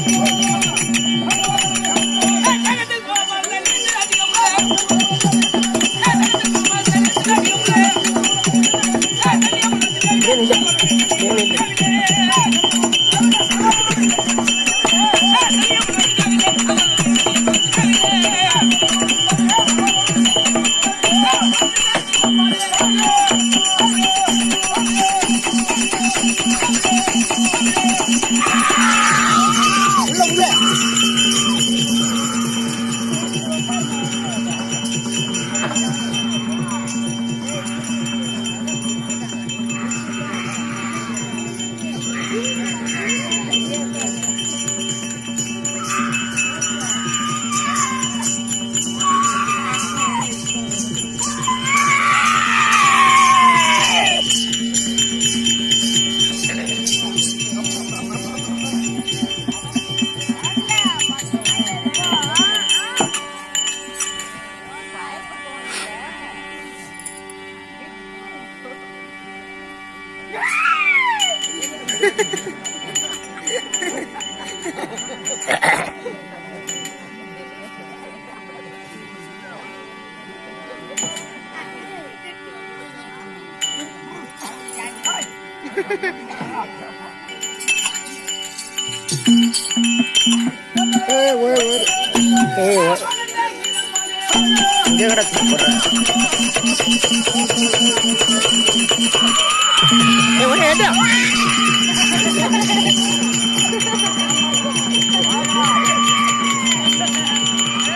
ஏய்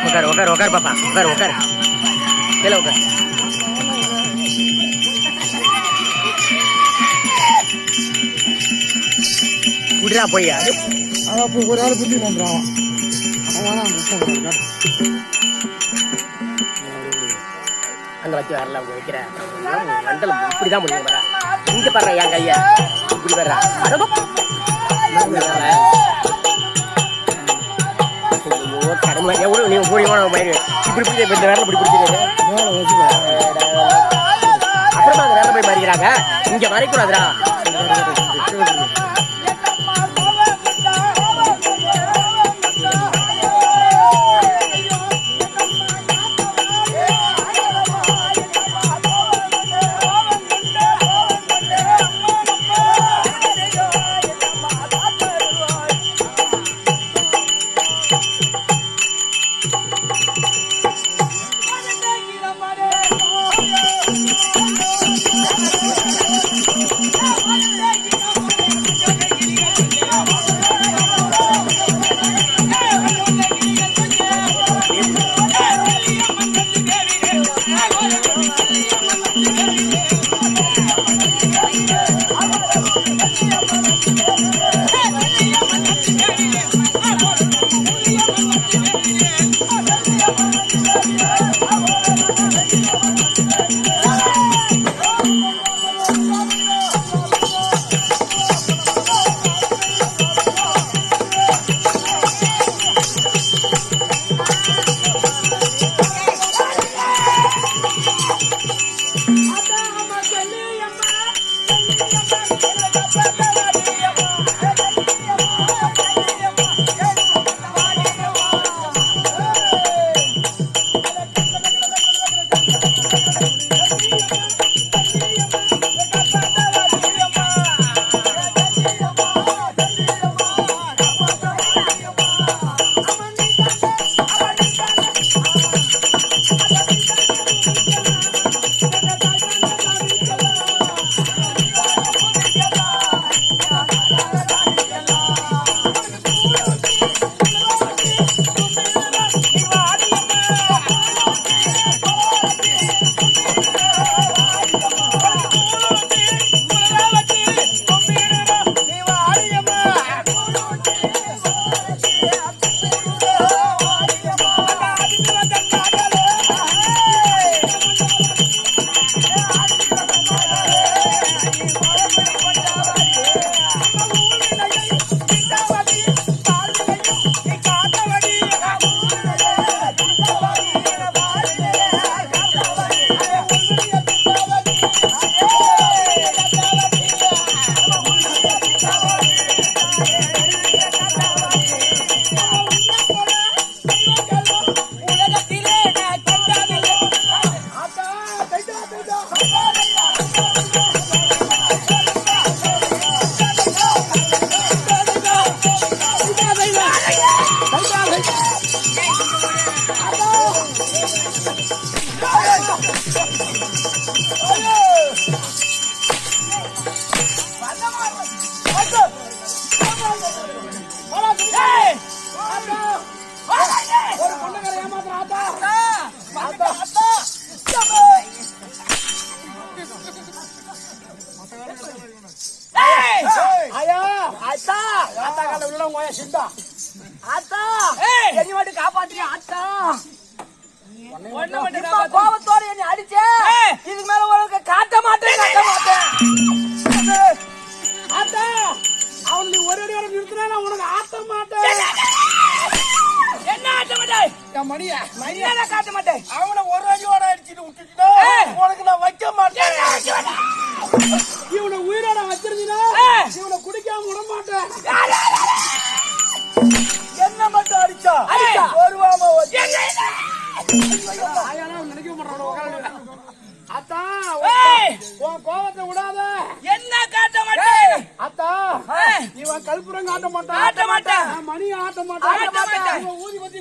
உட்கார் உட்கார் உட்கார் பாப்பா. உட்கார் உட்கார் கீழே உட்கார் குடிரா போய்யா அவன் அப்போ ஒரு ஆள் புத்தி பண்றான். அவன் வச்சு வரல அவங்க மண்டலம் இப்படிதான் முடியும் இங்க பாரு என் கைய. இப்படி வர்றா கடமை எவ்வளவு நீ போய் இப்படி பிடிச்ச இந்த வேலை இப்படி பிடிச்சிருக்கு அப்புறமா அந்த வேலை போய் மாறிக்கிறாங்க. இங்க மறைக்கூடாதுடா. மரியாதை காட்ட மாட்டேன். அவனை ஒரு அடியோட அடிச்சுட்டு விட்டுட்டுனா உனக்கு நான் வைக்க மாட்டேன். இவனை உயிரோட வச்சிருந்தீனா. இவனை குடிக்காம விட மாட்டேன். என்ன மட்டும் அடிச்சா? வருவாம நினைக்க ஏய். உன் கோவத்தை விடாத. என்ன காட்ட மாட்டேன் அத்தா. இவன் கல்புரம் காட்ட மாட்டான். காட்ட மாட்டேன். நான் மணி ஆட்ட ஆட்ட மாட்டான். ஊதி பத்தி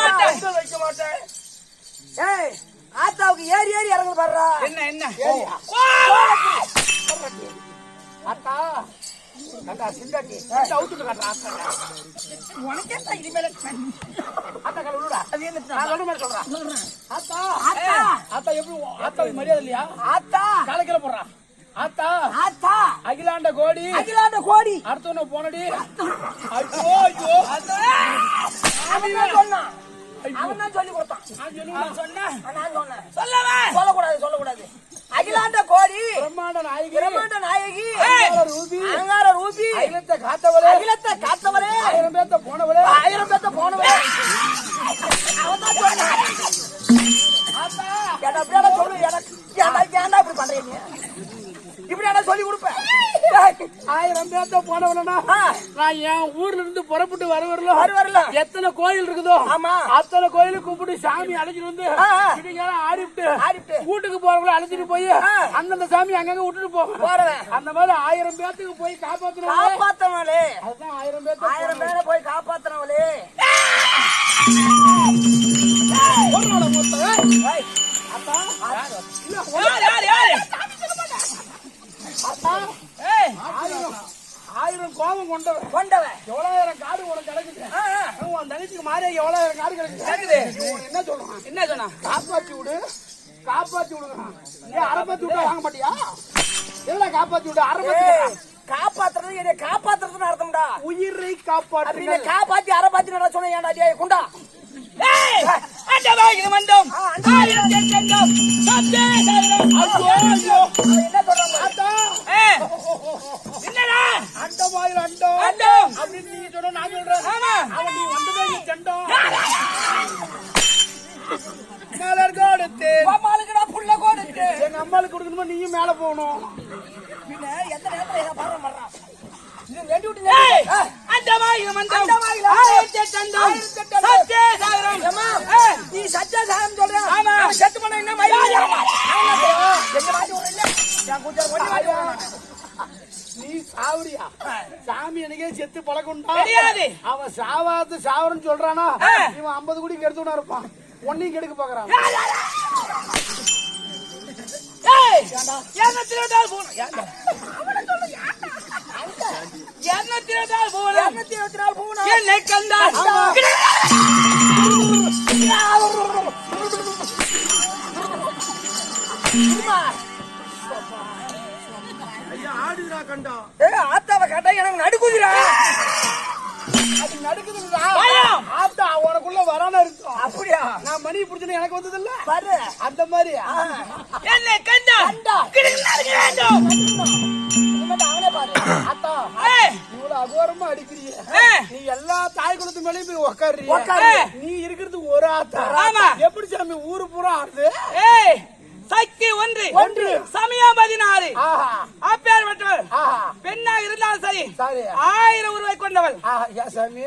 மாட்டேன். வைக்க மாட்டேன். ஏய் ஆத்தாவுக்கு ஏறி ஏறி இறங்க பாடுறா என்ன என்ன. அத்தா சிந்தாட்டி அவுத்துட்டு அத்தா உனக்கே தான் அத்தா அது என்ன நான் சொல்ற மாதிரி சொல்றேன் அத்தா அத்தா அத்தா எப்படி அத்தாவுக்கு மரியாதை இல்லையா அத்தா காலக்கில போடுறா அத்தா அத்தா அகிலாண்ட கோடி அகிலாண்ட கோடி அடுத்தவன போனடி ஐயோ ஐயோ அவன் சொன்னான் அவன் தான் சொல்லி கொடுத்தான் அவன் சொன்னான் நான் சொன்னேன் சொல்லவே சொல்லக்கூடாது சொல்லக்கூடாது அகிலாண்ட கோடி பிரம்மாண்ட நாயகி. பிரம்மாண்ட நாயகி ரூபி அலங்கார ரூபி அகிலத்தை காத்தவளே அகிலத்தை காத்தவரே. ஆயிரம் பேத்த போனவளே ஆயிரம் பேத்த போனவரே. எனக்கு ஏன்டா இப்படி பண்றீங்க? இப்படியாடா சொல்லி கொடுப்பேன். ஆயிரம் பேத்த போனவளனா ஆ, நான் என் ஊர்ல இருந்து புறப்பட்டு வர வரல. வரு வரல. எத்தனை கோயில் இருக்குதோ ஆமா. அத்தனை கோயிலுக்கு கூப்பிட்டு சாமி அழைச்சிட்டு வந்து ஆடிவிட்டு ஆடிட்டு வீட்டுக்கு போறவங்கள அழைச்சிட்டு போய். அந்தந்த சாமி அங்கங்க விட்டுட்டு போவேன் அந்த மாதிரி ஆயிரம் பேத்துக்கு போய் காப்பாத்தணும் காப்பாத்தனவளே. அதுதான் ஆயிரம் பேத்த ஆயிரம் பேரை போய் காப்பாத்தனவளே. பொண்ணோட மொத்தம். ஏய், அத்தா யார் யார் யார்? ஆயிரம் கோபம் கொண்டவன். கொண்டவன். எவ்வளவாயிரம் காடு உனக்கு கிடைக்குது. உன் தங்கச்சிக்கு மாறியா எவ்வளவாயிரம் காடு கிடைக்குது? கிடைக்குது. என்ன சொல்றான்? என்ன சொன்னா காப்பாத்தி விடு. காப்பாத்தி விடுங்க ஏன் அரைப்பத்தி விட்டா வாங்க மாட்டியா? என்ன காப்பாத்தி விடு? அரைப்பத்தி ஏய், காப்பாத்துறது என்னை காப்பாத்துறதுன்னு அர்த்தம்டா. உயிரை காப்பாற்று காப்பாத்தி அரை பாத்தி நட சொன்ன ஏன்டா டேய் குண்டா. ஆயிரம் இருப்பான். ஒன்னையும் கெடுக்க பாக்குறான் இருபத்தி நாலு போகணும் என்னை கண்டா? ஆடுதா கண்டா. ஏய் ஆத்தாவை கேட்டா எனக்கு நடுக்குதுடா. அது நடக்குதுடா. பயம். உனக்குள்ள வரான இருக்கும் அப்படியா? நான் மணி பிடிச்சது எனக்கு வந்தது இல்ல பாரு அந்த மாதிரி. என்னை கண்டா? கண்டா. அவனே பாரு. ஆத்தா ஏய். இவ்வளவு அகோரமா அடிக்கிறீங்க ஏய். நீ எல்லா தாய் குலத்து மேலயும் போய் உக்காரு. நீ இருக்கிறது ஒரு ஆத்தா. ஆமா. எப்படி சாமி ஊரு பூரா ஆடுது ஏய். சக்தி ஒன்று. ஒன்று. சமயம் பதினாறு. ஆஹா. ஆப்பியார் பெற்றவர் ஆஹா. பெண்ணாக இருந்தாலும் சரி. சரி. ஆயிரம் உருவாய் கொண்டவள். ஆஹா யா சாமி.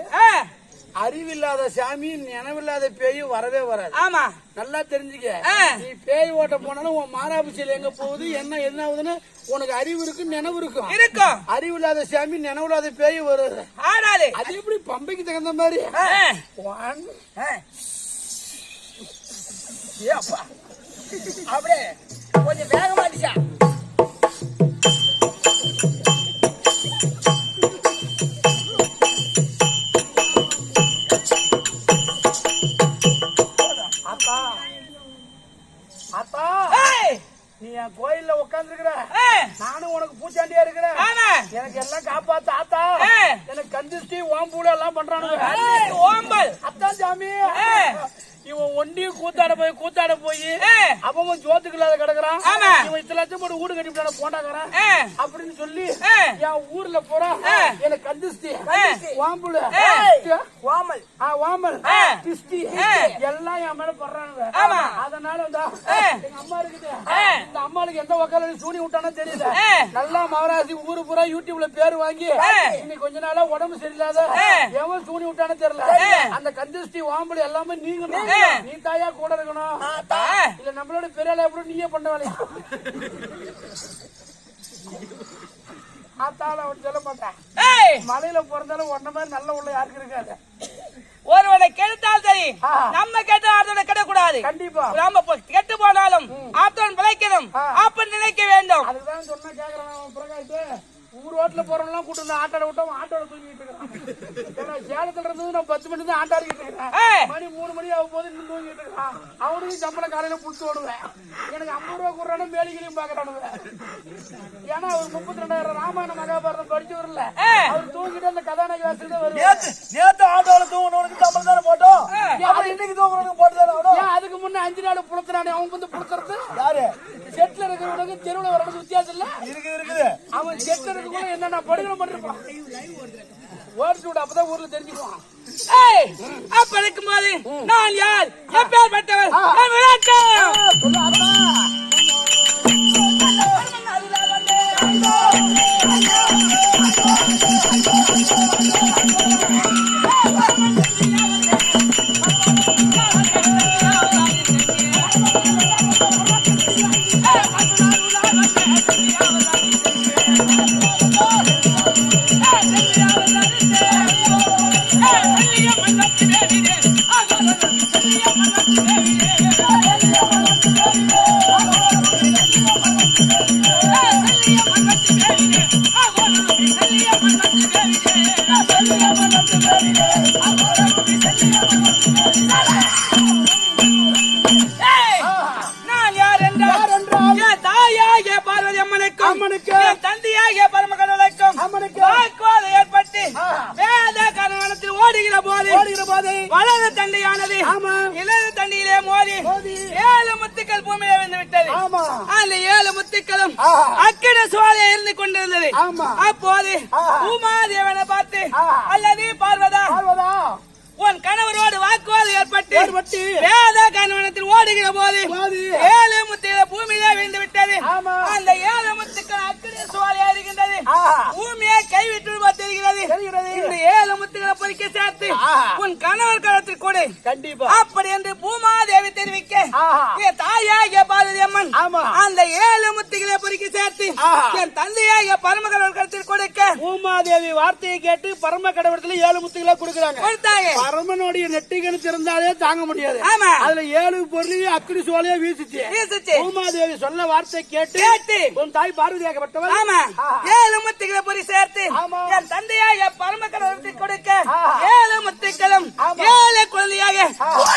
அறிவில்லாத சாமி நினைவில்லாத பேய் வரவே வராது. ஆமா. நல்லா தெரிஞ்சுக்க. நீ பேய் ஓட்ட போனாலும் உன் மாராப்பு செயல் எங்க போகுது? என்ன என்ன ஆகுதுன்னு உனக்கு அறிவு இருக்கு நினைவு இருக்கும். இருக்கும். அறிவில்லாத சாமி நினைவில்லாத பேய் வருது. ஆடாது. அது எப்படி பம்பைக்கு தகுந்த மாதிரி? அப்படியே கொஞ்சம் வேகமா நீ என் கோயில்ல உட்காந்துருக்கிற நானும் உனக்கு பூச்சாண்டியா இருக்கிறேன். எனக்கு எல்லாம் காப்பாத்து ஆத்தா. எனக்கு கந்திஷ்டி ஓம்பூல எல்லாம் பண்றானுங்க. ஏய், ஓம்பல். அத்தான் சாமி. இவன் ஒண்டி கூத்தாட போய் கூத்தாட போய். அவன் ஜோத்துக்கு இல்லாத கிடக்குறான். இவன் இத்தனை லட்சம் போட்டு வீடு கட்டிவிட்டான போட்டாக்குறான். அப்படின்னு சொல்லி. என் ஊர்ல போறா ஆ. எனக்கு கந்திஷ்டி கந்திஷ்டி. வாம்புல வாமல். கிஸ்டி ஆ. எல்லாம் என் மேல படுறானுங்க. அதனால வந்து. எங்க அம்மா இருக்குது. இந்த அம்மாளுக்கு எந்த வக்கால சூனி விட்டானோ தெரியல. நல்லா மகராசி ஊரு பூரா யூடியூப்ல பேர் வாங்கி. இன்னைக்கு கொஞ்ச நாளா உடம்பு சரியில்லாத. எவன் சூனி விட்டானோ தெரியல. அந்த கந்திஷ்டி வாம்பல் எல்லாமே நீங்கணும் ஆ. நீ தாயா கூட இருக்கணும். இல்ல நம்மளோட பெரிய ஆளா எப்படி நீயே பண்ண வேலையா? ஆத்தால அவன் சொல்ல மாட்டேன். ஏய். மலையில பிறந்தாலும் ஒன்ன மாதிரி நல்ல உள்ள யாருக்கு இருக்காது. ஒருவனை கெடுத்தால் சரி. நம்ம கெட்ட ஆத்தோட கெடக்கூடாது. கண்டிப்பா. நாம கெட்டு போனாலும் ஆத்தோன் பிழைக்கணும் ஆ. அப்படி நினைக்க வேண்டும். அதுதான் சொன்ன கேக்குறான் பிரகாஷ் ஊர் ரோட்ல போறவங்க கூட்டு வந்து ஆட்டோட விட்டோம் ஆட்டோட தூங்கிட்டு இருக்கான். ஏன்னா சேலத்துல இருந்து நான் பத்து மணி தான் ஆட்டாடிக்கிட்டு இருக்கேன். மணி மூணு மணி ஆகும் போது இன்னும் தூங்கிட்டு இருக்கான். அவனுக்கும் சம்பளம் காலையில புடிச்சு ஓடுவேன். எனக்கு ஐம்பது ரூபா கொடுறானு மேலிகளையும் பாக்குறானுங்க ஏன்னா அவர் முப்பத்தி ரெண்டாயிரம் ராமாயண மகாபாரதம் படிச்சு வரல ஏய். அவர் தூங்கிட்டு அந்த கதாநாயகி வாசல் தான் வருவாரு. நேத்து நேத்து ஆட்டோல தூங்கினவனுக்கு சம்பளம் தானே போட்டோம். அப்புறம் இன்னைக்கு தூங்குறவனுக்கு போட்டு தானே அதுக்கு முன்ன அஞ்சு நாள் புளுத்துறானே? அவன் வந்து புளுத்துறது? யாரு? செட்ல இருக்கிறவனுக்கு தெருவுல வர்றது வித்தியாசம் இல்ல? இருக்குது இருக்குது. அவன் செட்ல இருக்க கூட என்னென்ன படுகிற பண்ணிருப்பான் ஓடிச்சு விட அப்பதான் ஊர்ல தெரிஞ்சுக்குவான். ஏய் அப்ப இருக்கும்போது நான் யார்? எப்பேற்பட்டவர் என் விளக்கம் ஏய், பொறிக்க சேர்த்து. உன் கணவர் கழுத்தில் கொடு கண்டிப்பா அப்படி என்று பூமாதேவி தெரிவிக்க தாயாகிய பார்வதி அம்மன் ஆமா. அந்த ஏழு முத்துக்களை பொறிக்க சேர்த்து. என் தந்தையாகிய பரமகடவுள் கழுத்தில் கொடுக்க பூமாதேவி வார்த்தையை கேட்டு பரம கடவுளத்துல ஏழு முத்துக்களை கொடுக்குறாங்க கொடுத்தாங்க பரமனுடைய நெட்டிகனு திறந்தாலே தாங்க முடியாது ஆமா. அதுல ஏழு பொருளையும் அக்கினி சோலையா வீசுச்சு வீசுச்சு. பூமாதேவி சொன்ன வார்த்தை கேட்டு கேட்டு. உன் தாய் பார்வதியாகப்பட்டவள் ஆமா ஆஹா. ஏழு முத்துக்களை பொறி சேர்த்து ஆமா. என் தந்தையாக பரமகடவுளுக்கு கொடுக்க ஆஹா. ஏழு முத்துக்களும் ஆமா. ஏழு குழந்தையாக ஆஹா.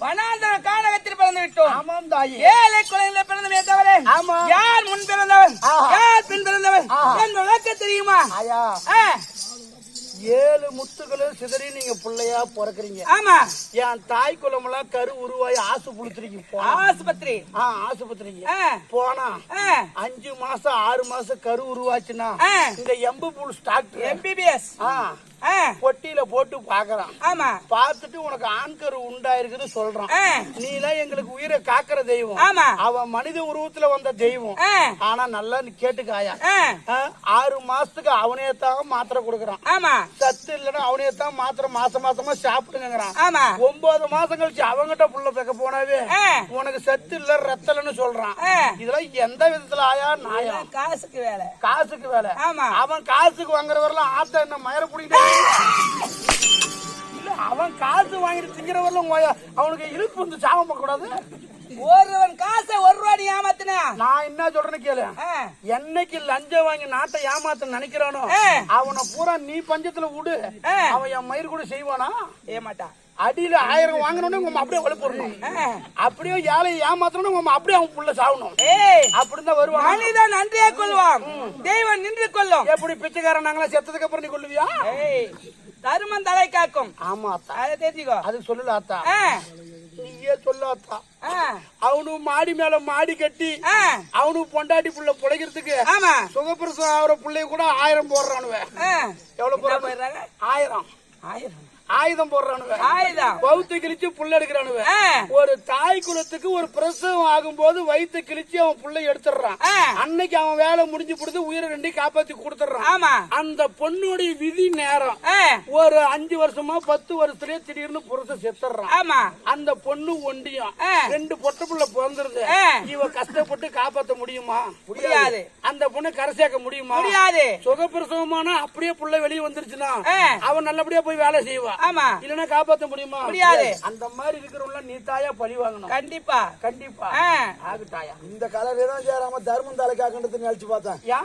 வனாந்தர கானகத்தில் பிறந்து விட்டோம் ஆமாம் தாயே ஏழை குழந்தை பிறந்தமே தவிர ஆமா. யார் முன் பிறந்தவன். யார் பின் பிறந்தவன். என் விளக்க தெரியுமா? ஆயா. ஏழு முத்துகள் குலங்களும் சிதறி நீங்க பிள்ளையா பிறக்குறீங்க. ஆமா. என் தாய் குலமெல்லாம் கரு உருவாயி ஆசு புளுத்துறீங்க ஆஸ்பத்திரி. ஆ ஆஸ்பத்திரிக்கு போனா அஞ்சு மாசம் ஆறு மாசம் கரு உருவாச்சுன்னா. இந்த எம்பு புல் ஸ்டாக்டர் எம்பிபிஎஸ் ஆ, பொட்டியில போட்டு பாக்குறான் ஆமா. பார்த்துட்டு உனக்கு ஆண் கரு உண்டாயிருக்குன்னு சொல்றான். ஆ, நீலாம் எங்களுக்கு உயிரை காக்கிற தெய்வம். ஆமா. அவன் மனித உருவத்துல வந்த தெய்வம். ஆனா நல்லா நீ கேட்டுக்காயா ஆறு மாசத்துக்கு அவனே தான் மாத்திரை கொடுக்கறான். ஆமா. சத்து இல்லைன்னா அவனே தான் மாத்திரை மாசம் மாசமா சாப்பிடுங்கிறான் ஆமா. ஒன்பது மாசம் கழிச்சு அவங்கிட்ட புள்ள பெக்க போனாவே. உனக்கு சத்து இல்ல ரத்தலன்னு சொல்றான். இதெல்லாம் எந்த விதத்துல ஆயா நாயா? காசுக்கு வேலை. காசுக்கு வேலை. ஆமா. அவன் காசுக்கு வாங்குறவரெல்லாம் ஆத்த என்ன மயர பிடிக்கிட்டு அவன் காசு வாங்கிட்டு திங்கிறவரெல்லாம் ஓயா, அவனுக்கு இழுப்பு வந்து சாபம் கூடாது ஒருவன் காசை ஒரு ரூபாய் ஏமாத்தினா? நான் என்ன சொல்றேன்னு கேளு. என்னைக்கு லஞ்சம் வாங்கி நாட்டை ஏமாத்த நினைக்கிறானோ. அவனை பூரா நீ பஞ்சத்துல விடு. அவன் என் மயிர் கூட செய்வானா? ஏமாட்டா. அடியில ஆயிரம் வாங்கணும்னு உங்க அப்படியே வலுப்படணும் ஆ. அப்படியே ஏழை ஏமாத்தணும் உங்க அப்படியே அவன் புள்ள சாகணும் அப்படிதான் வருவான் மனிதன் நன்றியே கொள்வான். தெய்வம் நின்று கொள்ளும். எப்படி பிச்சைக்காரன் நாங்களா செத்ததுக்கு அப்புறம் நீ கொள்ளுவியா ஏய் தருமம் தலை காக்கும். ஆமா அத்தா. அதை தெரிஞ்சுக்கோ. அது சொல்லல அத்தா. நீயே சொல்ல அத்தா. ஆ, அவனும் மாடி மேல மாடி கட்டி ஆ, அவனும் பொண்டாட்டி புள்ள புழைக்கிறதுக்கு ஆமா. சுகப்பிரசவம் ஆகிற பிள்ளைய கூட ஆயிரம் போடுறானுவ. எவ்வளவு போயிடுறாங்க? ஆயிரம். ஆயிரம். ஆயுதம் போடுறானுவ ஆயுதம். பௌத்த கிழிச்சு புள்ள எடுக்கிறானுவ ஒரு தாய் குலத்துக்கு ஒரு பிரசவம் ஆகும்போது வயித்தை கிழிச்சு அவன் புள்ளை எடுத்துடுறான். அன்னைக்கு அவன் வேலை முடிஞ்சு கொடுத்து உயிரை ரெண்டையும் காப்பாத்தி கொடுத்துறான் ஆமா. அந்த பொண்ணுடைய விதி நேரம். ஒரு அஞ்சு வருஷமா பத்து வருஷத்துலயே திடீர்னு புருஷன் செத்துறான் ஆமா. அந்த பொண்ணு ஒண்டியும். ரெண்டு பொட்ட புள்ள பிறந்துருது. இவ கஷ்டப்பட்டு காப்பாத்த முடியுமா? முடியாது. அந்த பொண்ணு கரை சேர்க்க முடியுமா? முடியாது. சுகப்பிரசவமான அப்படியே புள்ள வெளியே வந்துருச்சுன்னா. அவன் நல்லபடியா போய் வேலை செய்வா. ஆமா. இல்லன்னா காப்பாத்த முடியுமா? முடியாது. அந்த மாதிரி இருக்கிறவங்க நீ தாயா பழி வாங்கணும். கண்டிப்பா. கண்டிப்பா. ஆ, ஆகுட்டாயா இந்த கலரே தான் சேராம தர்மம் தலைக்காக்குன்றது நினைச்சு பார்த்தேன். யா?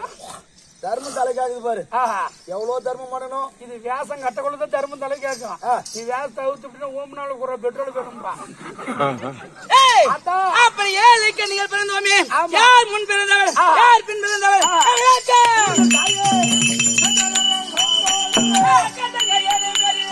தர்மம் தலைக்காக்குது பாரு. ஆஹா. எவ்வளவு தர்மம் பண்ணணும்? இது வேஷம் கட்டக்குள்ளதான் தர்மம் தலை கேட்கும் ஆ. நீ வேஷத்தை அவுத்து விட்டுனா ஓமனால குற பெட்ரோல் வேணும்பா. ஏய், அத்தா. அப்படி ஏழை கண்ணிகள் பிறந்தோமே. யார் முன் பிறந்தவர் ஆ. யார் பின் பிறந்தவர்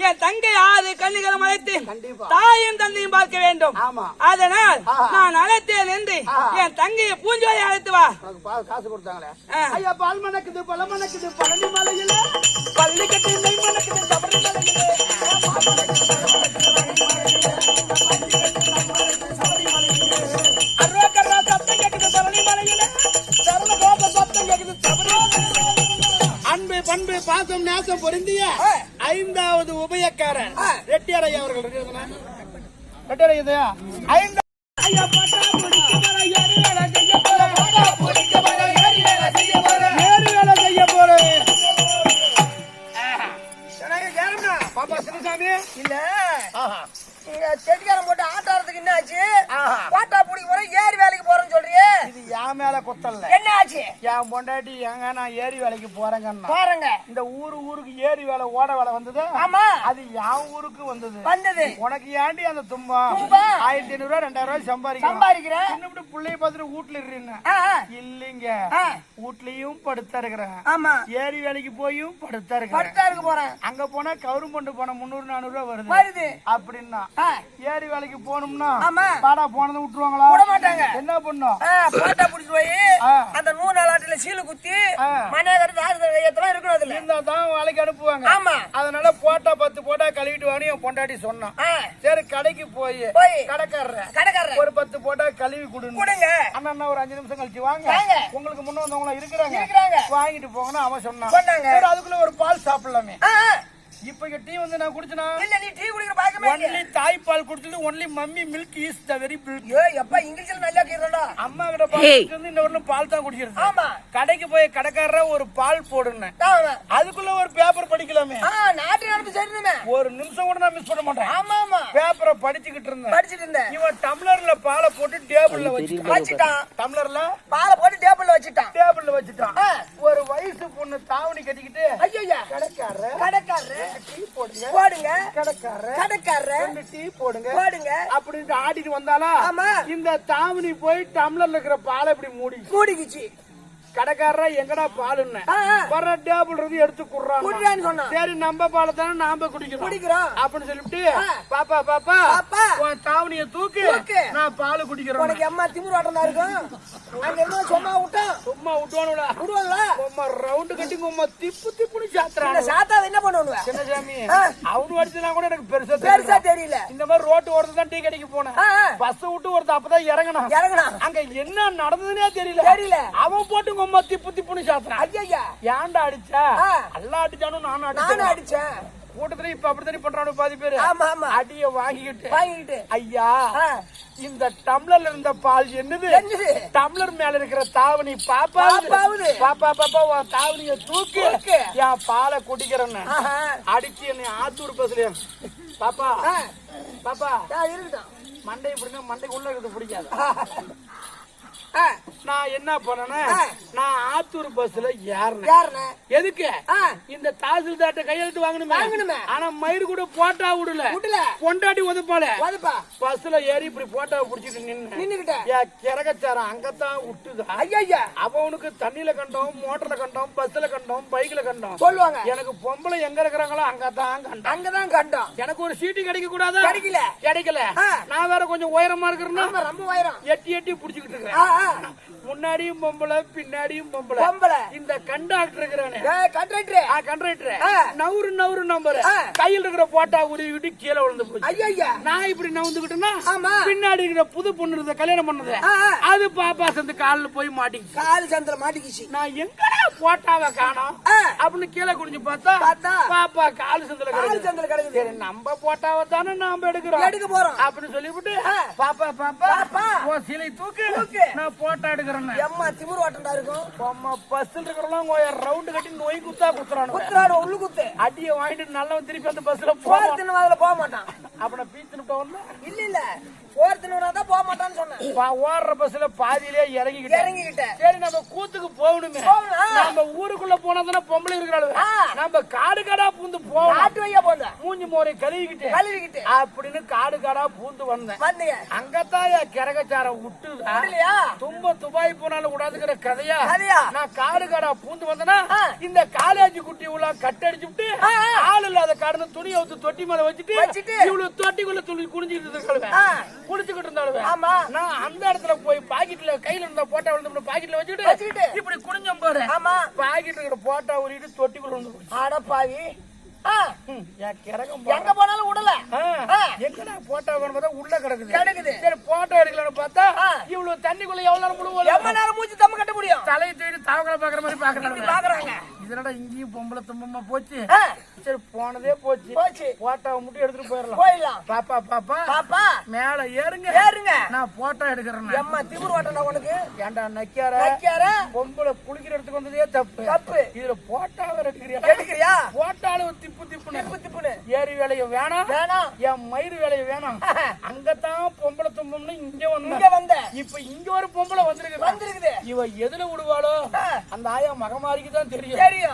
என் தங்கை ஆறு கண்ணிகளும் அழைத்து. தாயும் தந்தையும் பார்க்க வேண்டும் ஆமா. அதனால். நான் அழைத்தேன் என்று. என் தங்கையை பூஞ்சோலை அழைத்து வா காசு கொடுத்தாங்களே. ஐயா பால் மணக்குது பழ மணக்குது பழனி மலையில பள்ளி கட்டி மணக்குது பண்பு பாசம் நேசம் பொருந்திய ஐந்தாவது உபயக்காரன் ரெட்டியார் ஐயா அவர்கள் ரெட்டியார் ஐயா ஐந்து ஐயா பட்டா போற ஏறு வேலை செய்ய போற. பட்டா பிடிக்க போற ஏறு வேலை செய்ய போற. ஏறு வேலை செய்ய போற. பாப்பா சின்னசாமி இல்ல. ஆஹா. நீங்க செட்டிக்காரன் போட்டு ஆட்டாடுறதுக்கு என்ன ஆச்சு ஆஹா. பாட்டா பிடிக்க போறேன் ஏறி வேலைக்கு போறேன்னு சொல்றியே இது என் மேல குத்தல்ல. என்ன ஆச்சு? என் பொண்டாட்டி எங்க நான் ஏரி வேலைக்கு போறேங்கன்னா பாருங்க இந்த ஊரு ஊருக்கு ஏரி வேலை ஓட வேலை வந்தது? ஆமா. அது என் ஊருக்கு வந்தது. வந்தது. உனக்கு ஏண்டி அந்த துன்பம்? ஆயிரத்தி ஐநூறு ரூபாய் ரெண்டாயிரம் ரூபாய் சம்பாதிக்கிறேன். சம்பாதிக்கிறேன் சின்ன பிள்ளைய பார்த்துட்டு வீட்டுல ஆ. இல்லைங்க. வீட்லயும் படுத்தா இருக்கிறேன் ஆமா. ஏரி வேலைக்கு போயும் படுத்தா இருக்கிறேன் படுத்தா இருக்க போறேன். அங்க போனா கவர்மெண்ட் போன முந்நூறு நானூறு ரூபாய் வருது. வருது. அப்படின்னா ஏரி வேலைக்கு போனோம்னா ஆமா. பாடா போனதை விட்டுருவாங்களா? விட மாட்டாங்க. என்ன பண்ணும்? போட்டா புடிச்சு போய். அந்த நூறு நாள் ஆட்டில சீலு குத்தி ஆ. மனையகர் தாறு கையத்தெல்லாம் இருக்கணும் அதுல இருந்தா தான் வேலைக்கு அனுப்புவாங்க ஆமா. அதனால போட்டா பத்து போட்டா கழுவிட்டு வான்னு என் பொண்டாட்டி சொன்னான் சரி கடைக்கு போய் போய். கடைக்காரர் கடைக்காரர் ஒரு பத்து போட்டா கழுவி கொடுங்க கொடுங்க அண்ணா ஒரு அஞ்சு நிமிஷம் கழிச்சு வாங்க வாங்க. உங்களுக்கு முன்ன வந்தவங்க இருக்கிறாங்க இருக்கிறாங்க. வாங்கிட்டு போங்கன்னு அவன் சொன்னான் சொன்னாங்க. அதுக்குள்ள ஒரு பால் சாப்பிடலாமே. இப்ப இங்க டீ வந்து நான் குடிச்சனா? இல்ல நீ டீ குடிக்கிற பழக்கமே இல்லையா? ஒன்லி தாய்ப்பால் குடிச்சிட்டு only mummy milk is the very milk ஐயோ எப்பா இங்கிலீஷ்ல நல்லா கேக்குறடா அம்மா கிட்ட பால் வந்து இந்த வரலும் பால் தான் குடிக்கிறது. ஆமா. கடைக்கு போய் கடைக்காரர ஒரு பால் போடுனேன். ஆமா. அதுக்குள்ள ஒரு பேப்பர் படிக்கலாமே. ஆ நாட்டு நடப்பு சரிணுமே. ஒரு நிமிஷம் கூட நான் மிஸ் பண்ண மாட்டேன். ஆமா ஆமா. பேப்பரை படிச்சுக்கிட்டு இருந்தேன். படிச்சிட்டு இருந்தேன். இவன் டம்ளர்ல பாலை போட்டு டேபிள்ல வச்சுட்டான். வச்சுட்டான். டம்ளர்ல? பாலை போட்டு டேபிள்ல வச்சுட்டான். டேபிள்ல வச்சுட்டான். ஒரு வயசு பொண்ணு தாவணி கட்டிக்கிட்டு ஐயா கடைக்காரர. கடைக்காரரு. டீ போடுங்க. போடுங்க. கடைக்காரர. கடைக்காரரு. ரெண்டு டீ போடுங்க. போடுங்க. அப்படின்ட்டு ஆடிட்டு வந்தாலா ஆமா. இந்த தாவணி போய் டம்ளர்ல இருக்கிற பாலை இப்படி மூடி கூடிக்குச்சு கடைக்காரர எங்கடா பாலுன்னு. வர டேபிள் இருந்து எடுத்து குடுறான். சொன்னான். சரி நம்ம பாலை தானே நாம குடிக்கிறோம். குடிக்கிறோம். அப்படின்னு சொல்லிட்டு. பாப்பா பாப்பா. உன் தாவணிய தூக்கு. நான் பால் குடிக்கிறேன். உனக்கு அம்மா திமிரு ஆட்டம் இருக்கும்? அங்க இருந்து சும்மா விட்டோம் சும்மா விட்டுவானுடா விடுவாங்களா உம்மா ரவுண்டு கட்டி உம்மா திப்பு திப்புன்னு இந்த சாத்துறான் சாத்தாவை என்ன பண்ணுவேன் சின்னசாமி. அவனு அடிச்சனா கூட எனக்கு பெருசா பெருசா தெரியல. இந்த மாதிரி ரோட்டு ஓரத்துல தான் டீ கடைக்கு போனேன். பஸ் விட்டு ஒருத்த அப்பதான் இறங்கினான். இறங்குனா அங்க என்ன நடந்ததுன்னே தெரியல. தெரியல. அவன் போட்டு உம்மா திப்பு திப்புன்னு சாத்துறான் ஐயா ஏன்டா அடிச்சா. எல்லாம் அடிச்சானும் நானும் நானும் அடிச்சேன்? அடிச்சேன். கூட்டத்துல இப்ப அப்படித்தானே பண்றானு பாதி பேரு? ஆமா ஆமா. அடிய வாங்கிக்கிட்டு. வாங்கிட்டு ஐயா. இந்த டம்ளர்ல இருந்த பால் என்னது? என்னது? டம்ளர் மேல இருக்கிற தாவணி பாப்பா பாப்பாவுது. பாப்பா பாப்பா உன் தாவணிய தூக்கு. என் பாலை குடிக்கிறேன்னு. அடிச்சு என்னை ஆத்தூர் பஸ்ல பாப்பா. பாப்பா. மண்டை பிடிங்க மண்டைக்கு உள்ள இருக்கிறது பிடிக்காது. நான் என்ன பண்ணேன்னா ஆ. நான் ஆத்தூர் பஸ்ல ஏறினேன். எதுக்கு. இந்த தாசில்தார்ட்ட கையெழுத்து வாங்கணுமே. வாங்கணுமே. ஆனா மயிறு கூட போட்டா விடல. விடல. பொண்டாட்டி உதப்பால பஸ்ல ஏறி இப்படி போட்டோவை புடிச்சிட்டு நின்னு நின்னுகிட்ட என் கிறகச்சாரம் அங்கத்தான் விட்டுதா ஐயா அவனுக்கு தண்ணியில கண்டோம் மோட்டர்ல கண்டோம் பஸ்ல கண்டோம் பைக்ல கண்டோம். சொல்லுவாங்க. எனக்கு பொம்பளை எங்க இருக்கிறாங்களோ அங்கதான் கண்டோம். அங்கதான் கண்டோம். எனக்கு ஒரு சீட்டு கிடைக்க கூடாதா கிடைக்கல. கிடைக்கல. நான் வேற கொஞ்சம் உயரமா இருக்கிறேன்னா ரொம்ப உயரம். எட்டி எட்டி புடிச்சுக்கிட்டு ஆ. முன்னாடியும் பொம்பளை பின்னாடியும் பொம்பளை பொம்பளை. இந்த கண்டாக்டர் இருக்கிறானே ஏய், கண்ட்ராக்டரு ஆ கண்டக்டர். நவுறு நவுறு நம்பர். கையில் இருக்கிற போட்டா உருவிட்டு கீழே விழுந்து போச்சு ஐயா நான் இப்படி நவுந்துக்கிட்டேன்னா. பின்னாடி இருக்கிற புது பொண்ணு இருந்த கல்யாணம் பண்ணது. அது பாப்பா சேர்ந்து காலில் போய் மாட்டிக்கிச்சு காலு சந்திர மாட்டிக்கிச்சு நான் எங்கடா போட்டாவ காணோம். அப்படின்னு கீழே குடிஞ்சு பார்த்தா. பாப்பா காலு சந்தில காலு சந்திர கிடக்குது சரி நம்ம போட்டாவ தானே நாம எடுக்கிறோம் எடுக்க போறோம் அப்படின்னு சொல்லிவிட்டு. பாப்பா பாப்பா சிலை தூக்கு தூக்கு. நான் போட்டோ எடுக்கிறேன் எம்மா திமிரு ஓட்டண்டா இருக்கும்? அம்மா பஸ்ல இருக்கிறவங்க ரவுண்டு கட்டி நோய் குத்தா குத்துறானு குத்துறாடு உள்ளு குத்து. அடியை வாங்கிட்டு நல்லவன் திருப்பி அந்த பஸ்ல போவான். போறதுன்னு அதுல போக மாட்டான். அப்ப பீச்சுட்டு வந்தா இல்ல இல்ல. தான் போக மாட்டான்னு சொன்னேன். பா- ஓடுற பஸ்ல பாதியிலே இறங்கிக்கிட்டேன். இறங்கிக்கிட்டேன் சரி நம்ம கூத்துக்கு போகணுமே. போகணும். நம்ம ஊருக்குள்ள போனா பொம்பளை இருக்கிறாள். நம்ம காடு காடா பூந்து போவோம் நாட்டு வையா போந்த மூஞ்சி மோரை கழுவிக்கிட்டு. கழுவிக்கிட்டு. அப்படின்னு காடு காடா பூந்து வந்தேன். அங்கத்தான் என் கிறகச்சாரம் விட்டுதா? இல்லையா தும்ப துபாய் போனாலும் விடாதுங்கிற கதையா கதையா? நான் காடு காடா பூந்து வந்தனா. இந்த காலேஜ் குட்டி உள்ள கட்டடிச்சு விட்டு. ஆள் இல்லாத காடுன்னு துணி அவுத்து தொட்டி மேல வச்சுட்டு. இவ்வளவு தொட்டிக்குள்ள துணி குனிஞ்சிட்டு இருக்காளுவேன் ஆ. குளிச்சுக்கிட்டு இருந்தாளுவேன் ஆமா. நான் அந்த இடத்துல போய் பாக்கெட்ல கையில இருந்த போட்டா விழுந்து பாக்கெட்ல வச்சுட்டு வச்சுக்கிட்டு. இப்படி குனிஞ்சம் பாரு ஆமா பாக்கெட்ல இருக்கிற போட்டா உருவிட்டு தொட்டிக்குள்ள விழுந்து போச்சு. அடப்பாவி ஆ, ம், என் கிறகம் பாரு. எங்க போனாலும் விடல. எங்கடா போட்டோ உள்ள கிடக்குது கிடக்குது. சரி போட்டோ எடுக்கலாம்னு பார்த்தா. இவ்வளவு தண்ணிக்குள்ள எவ்வளவு நேரம் முழுவதும் எவ்வளவு நேரம் மூச்சு தம்ம கட்ட முடியும்? தலையை தேடி தாவங்களை பாக்குற மாதிரி பாக்குறாங்க பாக்குறாங்க இதனடா இங்கேயும் பொம்பளை தும்பமா போச்சு. சரி போனதே போச்சு. போச்சு. போட்டோவை மட்டும் எடுத்துட்டு போயிடலாம். போயிடலாம். பாப்பா பாப்பா. பாப்பா. மேல ஏறுங்க. ஏறுங்க. நான் போட்டோ எடுக்கிறேன். எம்மா திமிரு ஓட்டண்டா உனக்கு. ஏன்டா நக்கியார? வைக்கார பொம்பளை குளிக்கிற இடத்துக்கு வந்ததே தப்பு. தப்பு. இதுல போட்டோ வேற எடுக்கிறியா? எடுக்கிறியா? போட்டாலும் திப்பு திப்புன்னு. திப்பு திப்புன்னு. ஏரி வேலையும் வேணாம். வேணாம். என் மயிறு வேலையும் வேணாம். அங்கதான் பொம்பளை தும்பம்னு இங்க இங்க வந்த வந்த இப்ப இங்க ஒரு பொம்பளை வந்திருக்கு வந்திருக்குது இவ எதுல விடுவாளோ அந்த ஆயா மகமாரிக்கு தான் தெரியும். தெரியும்.